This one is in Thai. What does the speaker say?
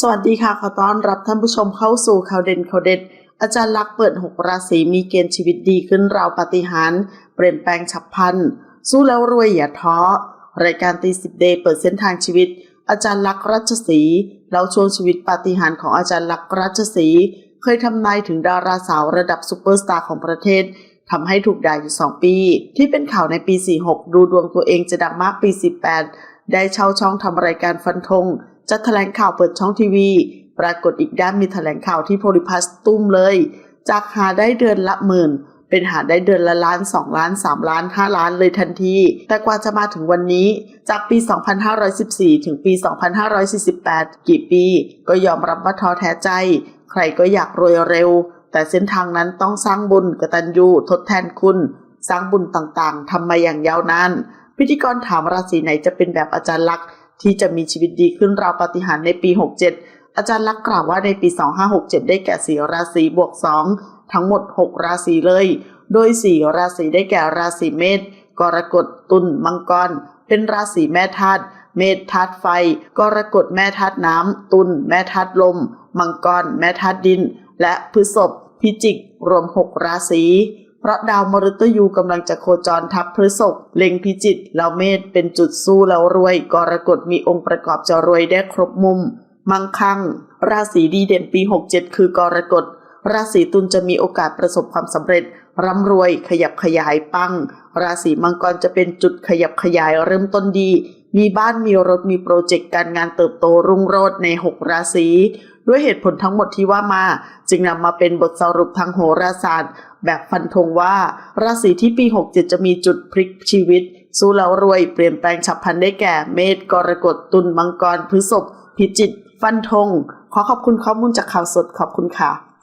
สวัสดีค่ะ ขอต้อนรับท่านผู้ชมเข้าสู่ข่าวเด่นข่าวเด็ด อาจารย์ลักษ์เปิด 6 ราศีมีเกณฑ์ชีวิตดีขึ้นราวปฏิหาร เปลี่ยนแปลงฉับพลัน สู้แล้วรวยอย่าท้อ รายการตีสิบเดย์เปิดเส้นทางชีวิต อาจารย์ลักษ์รัชศรีเล่าชวงชีวิตปฏิหารของอาจารย์ลักษ์รัชศรีเคยทำนายถึงดาราสาวระดับซูเปอร์สตาร์ของประเทศทำให้ถูกด่าอยู่ 2 ปี ที่เป็นข่าวในปี 46 ดูดวงตัวเองจะดังมากปี48ได้เช่าช่องทำรายการฟันธง จัดแถลงข่าวเปิดช่องทีวี ปรากฏอีกด้านมีแถลงข่าวที่โพลิพัสตุ้มเลย จากหาได้เดือนละหมื่น เป็นหาได้เดือนละล้าน 2 ล้าน 3 ล้าน 5 ล้านเลยทันที แต่กว่าจะมาถึงวันนี้ จากปี 2514 ถึงปี 2548 กี่ปี ก็ยอมรับว่าท้อแท้ใจ ใครก็อยากรวยเร็ว แต่เส้นทางนั้นต้องสร้างบุญกตัญญูทดแทนคุณ สร้างบุญต่างๆทำมาอย่างยาวนานพิธีกรถามราศีไหนจะเป็นแบบอาจารย์ลักษณ์ ที่จะมีชีวิตดีขึ้นราวปฏิหารในปี 67 อาจารย์ลักกล่าวว่าในปี 2567 ได้แก่สีราศีบวก 2 ทั้งหมด 6 ราศีเลย โดย 4 ราศีได้แก่ราศีเมษ กรกฎ ตุล มังกร เป็นราศีแม่ธาตุ เมษธาตุไฟ กรกฎแม่ธาตุน้ำ ตุลแม่ธาตุลม มังกร แม่ธาตุดิน และพฤษภ พิจิก รวม 6 ราศี ราะดาวมฤตยูกำลังจะโคจรทับพฤษภเล็งพิจิตแล้วเมษเป็นจุดสู้แล้วรวย กรกฎมีองค์ประกอบจะรวยได้ครบมุม มั่งคั่ง ราศีดีเด่นปี 67 คือกรกฎ ราศีตุลจะมีโอกาสประสบความสำเร็จ ร่ำรวยขยับขยายปัง ราศีมังกรจะเป็นจุดขยับขยายเริ่มต้นดี มีบ้านมีรถมีโปรเจกต์การงานเติบโตรุ่งโรจน์ใน 6 ราศี ด้วยเหตุผลทั้งหมดที่ว่ามา จึงนำมาเป็นบทสรุปทางโหราศาสตร์ แบบฟันธงว่า ราศีที่ปี 67 จะมีจุดพลิกชีวิต สู้แล้วรวยเปลี่ยนแปลงฉับพลันได้แก่ เมษกรกฎตุลมังกรพฤษภพิจิต ฟันธง ขอขอบคุณข้อมูลจากข่าวสดขอบคุณค่ะ